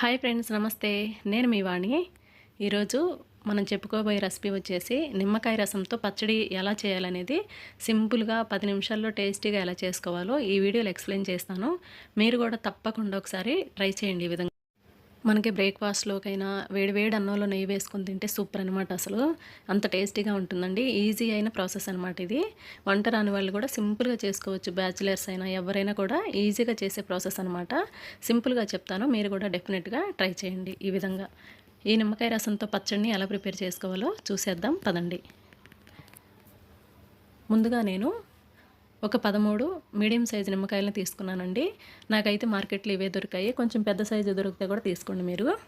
Hi friends నమస్తే. నేను మీ వాణి. ఈరోజు మనం చెప్పుకోబోయే రెసిపీ వచ్చేసి నిమ్మకాయ రసంతో పచ్చడి ఎలా చేయాలనేది సింపుల్గా పది నిమిషాల్లో టేస్టీగా ఎలా చేసుకోవాలో ఈ వీడియోలో ఎక్స్ప్లెయిన్ చేస్తాను. మీరు కూడా తప్పకుండా ఒకసారి ట్రై చేయండి ఈ విధంగా. మనకి బ్రేక్ఫాస్ట్లోకైనా వేడి వేడి అన్నంలో నెయ్యి వేసుకొని తింటే సూపర్ అనమాట అసలు. అంత టేస్టీగా ఉంటుందండి. ఈజీ అయిన ప్రాసెస్ అనమాట ఇది. వంట రాని వాళ్ళు కూడా సింపుల్గా చేసుకోవచ్చు. బ్యాచిలర్స్ అయినా ఎవరైనా కూడా ఈజీగా చేసే ప్రాసెస్ అనమాట సింపుల్గా చెప్తాను. మీరు కూడా డెఫినెట్గా ట్రై చేయండి ఈ విధంగా. ఈ నిమ్మకాయ రసంతో పచ్చడిని ఎలా ప్రిపేర్ చేసుకోవాలో చూసేద్దాం. పదండి. ముందుగా నేను ఒక పదమూడు మీడియం సైజు నిమ్మకాయలను తీసుకున్నానండి. నాకైతే మార్కెట్లో ఇవే దొరికాయి. కొంచెం పెద్ద సైజు దొరికితే కూడా తీసుకోండి మీరు.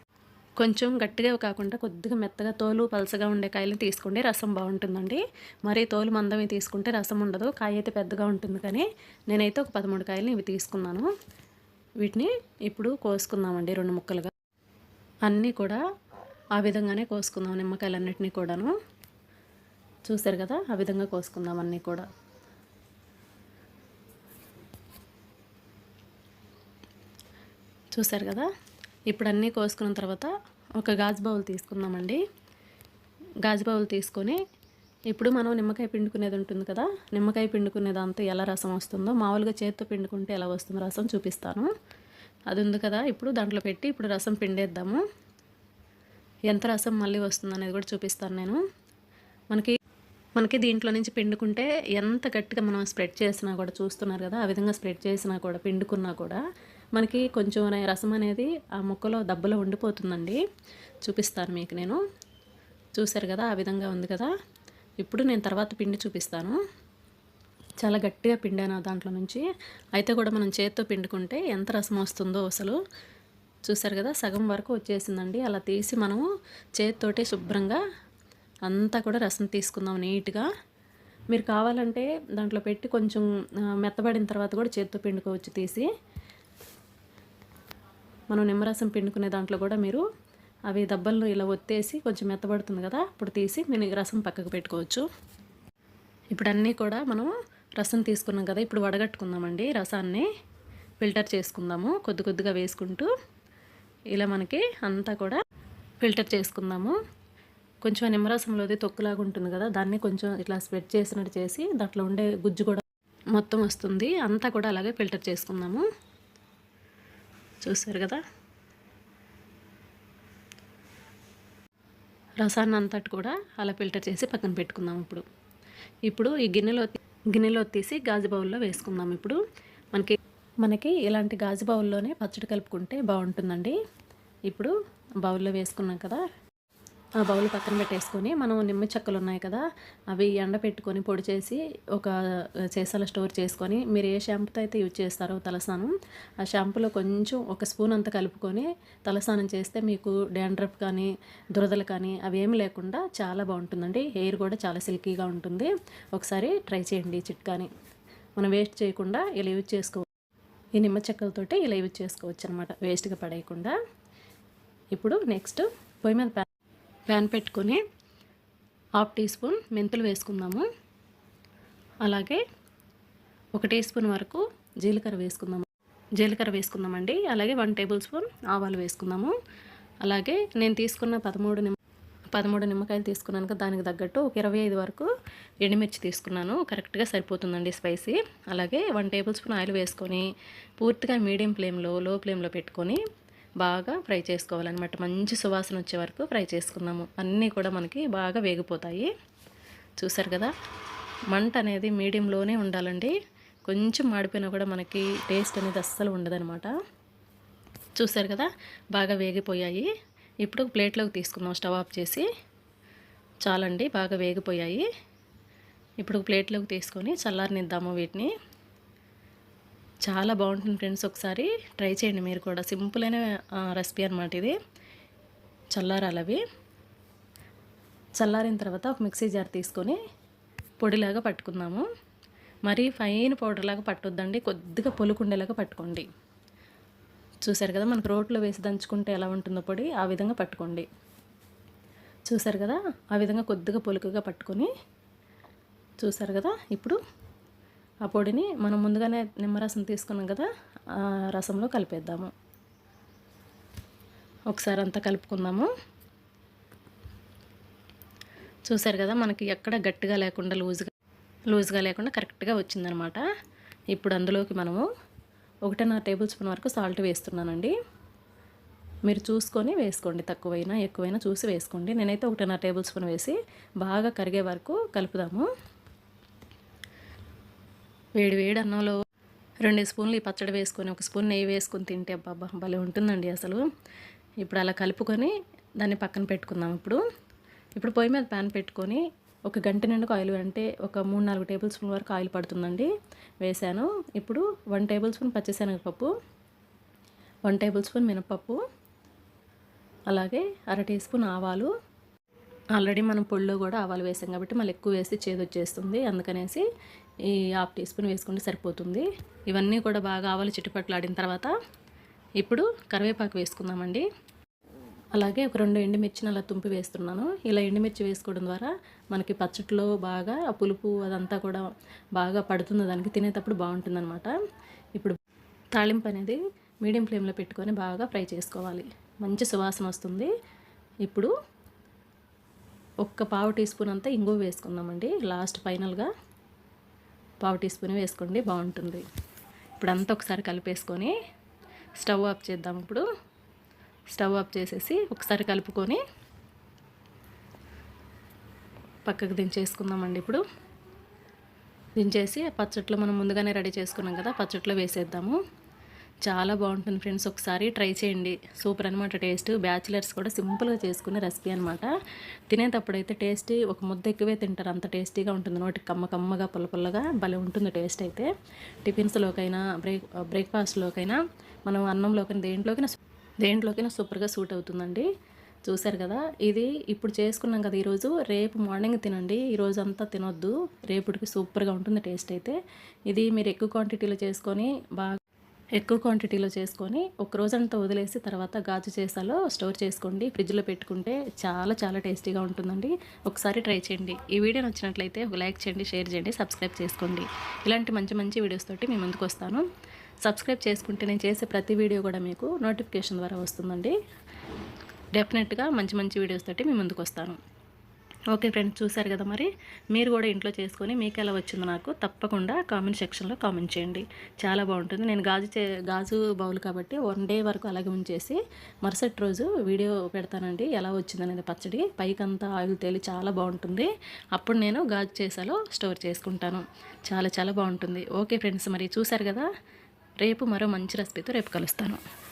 కొంచెం గట్టిగా కాకుండా కొద్దిగా మెత్తగా తోలు పలసగా ఉండే కాయలు తీసుకోండి. రసం బాగుంటుందండి. మరి తోలు మందమే తీసుకుంటే రసం ఉండదు. కాయ అయితే పెద్దగా ఉంటుంది కానీ నేనైతే ఒక పదమూడు కాయలు ఇవి తీసుకున్నాను. వీటిని ఇప్పుడు కోసుకుందామండి రెండు ముక్కలుగా. అన్నీ కూడా ఆ విధంగానే కోసుకుందాం నిమ్మకాయలన్నిటినీ కూడాను. చూసారు కదా? ఆ విధంగా కోసుకుందాం అన్నీ కూడా. చూసారు కదా? ఇప్పుడు అన్నీ కోసుకున్న తర్వాత ఒక గాజు బౌల్ తీసుకుందామండి. గాజు బౌల్ తీసుకొని ఇప్పుడు మనం నిమ్మకాయ పిండుకునేది ఉంటుంది కదా? నిమ్మకాయ పిండుకునే దాంతో ఎలా రసం వస్తుందో మామూలుగా చేత్తో పిండుకుంటే ఎలా వస్తుందో రసం చూపిస్తాను. అది ఉంది కదా? ఇప్పుడు దాంట్లో పెట్టి ఇప్పుడు రసం పిండేద్దాము. ఎంత రసం మళ్ళీ వస్తుంది అనేది కూడా చూపిస్తాను నేను. మనకి మనకి దీంట్లో నుంచి పిండుకుంటే ఎంత గట్టిగా మనం స్ప్రెడ్ చేసినా కూడా చూస్తున్నారు కదా ఆ విధంగా స్ప్రెడ్ చేసినా కూడా పిండుకున్నా కూడా మనకి కొంచెం రసం అనేది ఆ ముక్కలో దెబ్బలో ఉండిపోతుందండి. చూపిస్తాను మీకు నేను. చూశారు కదా ఆ విధంగా ఉంది కదా. ఇప్పుడు నేను తర్వాత పిండి చూపిస్తాను. చాలా గట్టిగా పిండాను దాంట్లో నుంచి. అయితే కూడా మనం చేతితో పిండుకుంటే ఎంత రసం వస్తుందో అసలు. చూసారు కదా సగం వరకు వచ్చేసిందండి. అలా తీసి మనము చేతితోటే శుభ్రంగా అంతా కూడా రసం తీసుకుందాం నీట్గా. మీరు కావాలంటే దాంట్లో పెట్టి కొంచెం మెత్తబడిన తర్వాత కూడా చేత్తో పిండుకోవచ్చు తీసి. మనం నిమ్మరసం పిండుకునే దాంట్లో కూడా మీరు అవి దబ్బలను ఇలా ఒత్తేసి కొంచెం మెత్తబడుతుంది కదా ఇప్పుడు తీసి నేను రసం పక్కకు పెట్టుకోవచ్చు. ఇప్పుడు అన్నీ కూడా మనం రసం తీసుకున్నాం కదా ఇప్పుడు వడగట్టుకుందామండి రసాన్ని. ఫిల్టర్ చేసుకుందాము కొద్ది కొద్దిగా వేసుకుంటూ ఇలా మనకి అంతా కూడా ఫిల్టర్ చేసుకుందాము. కొంచెం నిమ్మరసంలోది తొక్కులాగా ఉంటుంది కదా దాన్ని కొంచెం ఇట్లా స్ప్రెడ్ చేసినట్టు చేసి దాంట్లో ఉండే గుజ్జు కూడా మొత్తం వస్తుంది. అంతా కూడా అలాగే ఫిల్టర్ చేసుకుందాము. చూసారు కదా? రసాన్ని అంతటి కూడా అలా ఫిల్టర్ చేసి పక్కన పెట్టుకుందాం ఇప్పుడు. ఇప్పుడు ఈ గిన్నెలో గిన్నెలో తీసి గాజు బౌల్లో వేసుకుందాం ఇప్పుడు. మనకి మనకి ఇలాంటి గాజు బౌల్లోనే పచ్చడి కలుపుకుంటే బాగుంటుందండి. ఇప్పుడు బౌల్లో వేసుకున్నాం కదా? ఆ బౌల్ పక్కన పెట్టేసుకొని మనం నిమ్మ చెక్కలు ఉన్నాయి కదా అవి ఎండ పెట్టుకొని పొడి చేసి ఒక చేసాల స్టోర్ చేసుకొని మీరు ఏ షాంపూతో అయితే యూజ్ చేస్తారో తలస్నానం ఆ షాంపూలో కొంచెం ఒక స్పూన్ అంత కలుపుకొని తలస్నానం చేస్తే మీకు డాండ్రఫ్ కానీ దురదలు కానీ అవి ఏమి లేకుండా చాలా బాగుంటుందండి. హెయిర్ కూడా చాలా సిల్కీగా ఉంటుంది. ఒకసారి ట్రై చేయండి చిట్కాని. మనం వేస్ట్ చేయకుండా ఇలా యూజ్ చేసుకో ఈ నిమ్మ చెక్కలతోటి ఇలా యూజ్ చేసుకోవచ్చు అనమాట వేస్ట్గా పడేయకుండా. ఇప్పుడు నెక్స్ట్ పొయ్యి మీద ప్యాన్ పెట్టుకొని హాఫ్ టీ స్పూన్ మెంతులు వేసుకుందాము. అలాగే ఒక టీ స్పూన్ వరకు జీలకర్ర వేసుకుందాము. జీలకర్ర వేసుకుందామండి. అలాగే వన్ టేబుల్ స్పూన్ ఆవాలు వేసుకుందాము. అలాగే నేను తీసుకున్న పదమూడు నిమ్మ పదమూడు నిమ్మకాయలు తీసుకున్నాను కదా దానికి తగ్గట్టు ఒక ఇరవై ఐదు వరకు ఎండుమిర్చి తీసుకున్నాను. కరెక్ట్గా సరిపోతుందండి స్పైసీ. అలాగే వన్ టేబుల్ స్పూన్ ఆయిల్ వేసుకొని పూర్తిగా మీడియం ఫ్లేమ్లో లో ఫ్లేమ్లో పెట్టుకొని బాగా ఫ్రై చేసుకోవాలన్నమాట. మంచి సువాసన వచ్చే వరకు ఫ్రై చేసుకుందాము. అన్నీ కూడా మనకి బాగా వేగిపోతాయి. చూసారు కదా? మంట అనేది మీడియంలోనే ఉండాలండి. కొంచెం మాడిపోయినా కూడా మనకి టేస్ట్ అనేది అస్సలు ఉండదనమాట చూసారు కదా? బాగా వేగిపోయాయి. ఇప్పుడు ప్లేట్లోకి తీసుకుందాం. స్టవ్ ఆఫ్ చేసి. చాలండి బాగా వేగిపోయాయి. ఇప్పుడు ప్లేట్లోకి తీసుకొని చల్లారనిద్దాము వీటిని. చాలా బాగుంటుంది ఫ్రెండ్స్ ఒకసారి ట్రై చేయండి మీరు కూడా. సింపుల్ అయిన రెసిపీ అనమాట ఇది. చల్లారాలు అవి. చల్లారిన తర్వాత ఒక మిక్సీ జార్ తీసుకొని పొడిలాగా పట్టుకుందాము. మరీ ఫైన్ పౌడర్లాగా పట్టొద్దండి. కొద్దిగా పొలుకుండేలాగా పట్టుకోండి. చూసారు కదా మనకు రోట్లో వేసి దంచుకుంటే ఎలా ఉంటుందో పొడి ఆ విధంగా పట్టుకోండి. చూసారు కదా ఆ విధంగా కొద్దిగా పొలుకుగా పట్టుకొని చూసారు కదా ఇప్పుడు ఆ పొడిని మనం ముందుగానే నిమ్మరసం తీసుకున్నాం కదా ఆ రసంలో కలిపేద్దాము. ఒకసారి అంతా కలుపుకుందాము. చూసారు కదా మనకి ఎక్కడ గట్టిగా లేకుండా లూజ్గా లూజ్గా లేకుండా కరెక్ట్గా వచ్చిందనమాట. ఇప్పుడు అందులోకి మనము ఒకటిన్నర టేబుల్ స్పూన్ వరకు సాల్ట్ వేస్తున్నానండి. మీరు చూసుకొని వేసుకోండి తక్కువైనా ఎక్కువైనా చూసి వేసుకోండి. నేనైతే ఒకటిన్నర టేబుల్ స్పూన్ వేసి బాగా కరిగే వరకు కలుపుదాము. వేడి వేడి అన్నంలో రెండు స్పూన్లు ఈ పచ్చడి వేసుకొని ఒక స్పూన్ నెయ్యి వేసుకొని తింటే అబ్బాబా భలే ఉంటుందండి అసలు. ఇప్పుడు అలా కలుపుకొని దాన్ని పక్కన పెట్టుకుందాం ఇప్పుడు. ఇప్పుడు పొయ్యి మీద ప్యాన్ పెట్టుకొని ఒక గంట నిండుకు ఆయిల్ అంటే ఒక మూడు నాలుగు టేబుల్ స్పూన్ వరకు ఆయిల్ పడుతుందండి. వేసాను ఇప్పుడు వన్ టేబుల్ స్పూన్ పచ్చిశనగపప్పు వన్ టేబుల్ స్పూన్ మినపప్పు అలాగే అర టీ స్పూన్ ఆవాలు ఆల్రెడీ మనం పొడిలో కూడా ఆవాలు వేసాం కాబట్టి మళ్ళీ ఎక్కువ వేసి చేదు వచ్చేస్తుంది. అందుకనేసి ఈ హాఫ్ టీ స్పూన్ వేసుకుంటే సరిపోతుంది. ఇవన్నీ కూడా బాగా ఆవాలు చిట్టుపట్లాడిన తర్వాత ఇప్పుడు కరివేపాకు వేసుకుందామండి. అలాగే ఒక రెండు ఎండుమిర్చిని అలా తుంపి వేస్తున్నాను. ఇలా ఎండుమిర్చి వేసుకోవడం ద్వారా మనకి పచ్చట్లో బాగా ఆ పులుపు అదంతా కూడా బాగా పడుతుంది. దానికి తినేటప్పుడు బాగుంటుందన్నమాట. ఇప్పుడు తాళింపు అనేది మీడియం ఫ్లేమ్లో పెట్టుకొని బాగా ఫ్రై చేసుకోవాలి. మంచి సువాసన వస్తుంది. ఇప్పుడు ఒక్క పావు టీ స్పూన్ అంతా ఇంగువ వేసుకుందామండి. లాస్ట్ ఫైనల్గా పావు టీ స్పూన్ వేసుకోండి బాగుంటుంది. ఇప్పుడు అంతా ఒకసారి కలిపేసుకొని స్టవ్ ఆఫ్ చేద్దాం ఇప్పుడు. స్టవ్ ఆఫ్ చేసేసి ఒకసారి కలుపుకొని పక్కకు దించేసుకుందామండి ఇప్పుడు. దించేసి పచ్చట్లో మనం ముందుగానే రెడీ చేసుకున్నాం కదా పచ్చట్లో వేసేద్దాము. చాలా బాగుంటుంది ఫ్రెండ్స్. ఒకసారి ట్రై చేయండి. సూపర్ అనమాట టేస్ట్. బ్యాచిలర్స్ కూడా సింపుల్గా చేసుకునే రెసిపీ అనమాట తినేటప్పుడైతే టేస్ట్ టేస్టీ ఒక ముద్ద ఎక్కువే తింటారు. అంత టేస్టీగా ఉంటుంది నోటికి కమ్మ కమ్మగా పుల్లపుల్లగా భలే ఉంటుంది టేస్ట్ అయితే. టిఫిన్స్లోకైనా బ్రేక్ బ్రేక్ఫాస్ట్లోకైనా మనం అన్నంలోకైనా దేంట్లోకైనా దేంట్లోకైనా సూపర్గా సూట్ అవుతుందండి. చూసారు కదా? ఇది ఇప్పుడు చేసుకున్నాం కదా ఈరోజు. రేపు మార్నింగ్ తినండి. ఈరోజు అంతా తినొద్దు. రేపుడికి సూపర్గా ఉంటుంది టేస్ట్ అయితే. ఇది మీరు ఎక్కువ క్వాంటిటీలో చేసుకొని బాగా ఎక్కువ క్వాంటిటీలో చేసుకొని ఒక రోజంతా వదిలేసి తర్వాత గాజు చేసాలో స్టోర్ చేసుకోండి ఫ్రిడ్జ్లో పెట్టుకుంటే చాలా చాలా టేస్టీగా ఉంటుందండి. ఒకసారి ట్రై చేయండి. ఈ వీడియో నచ్చినట్లయితే ఒక లైక్ చేయండి షేర్ చేయండి సబ్స్క్రైబ్ చేసుకోండి. ఇలాంటి మంచి మంచి వీడియోస్ తోటి మీ ముందుకు వస్తాను. సబ్స్క్రైబ్ చేసుకుంటే నేను చేసే ప్రతి వీడియో కూడా మీకు నోటిఫికేషన్ ద్వారా వస్తుందండి. డెఫినెట్గా మంచి మంచి వీడియోస్ తోటి మీ ముందుకు వస్తాను. ఓకే ఫ్రెండ్స్ చూశారు కదా మరి? మీరు కూడా ఇంట్లో చేసుకొని మీకు ఎలా వచ్చిందో నాకు తప్పకుండా కామెంట్ సెక్షన్లో కామెంట్ చేయండి. చాలా బాగుంటుంది. నేను గాజు చే గాజు బౌల్ కాబట్టి వన్ డే వరకు అలాగే ఉంచేసి మరుసటి రోజు వీడియో పెడతానండి. ఎలా వచ్చిందనేది పచ్చడి. పైకంతా ఆయిల్ తేలి చాలా బాగుంటుంది. అప్పుడు నేను గాజు చేసాలో స్టోర్ చేసుకుంటాను. చాలా చాలా బాగుంటుంది. ఓకే ఫ్రెండ్స్ మరి చూశారు కదా? రేపు మరో మంచి రెసిపీతో రేపు కలుస్తాను.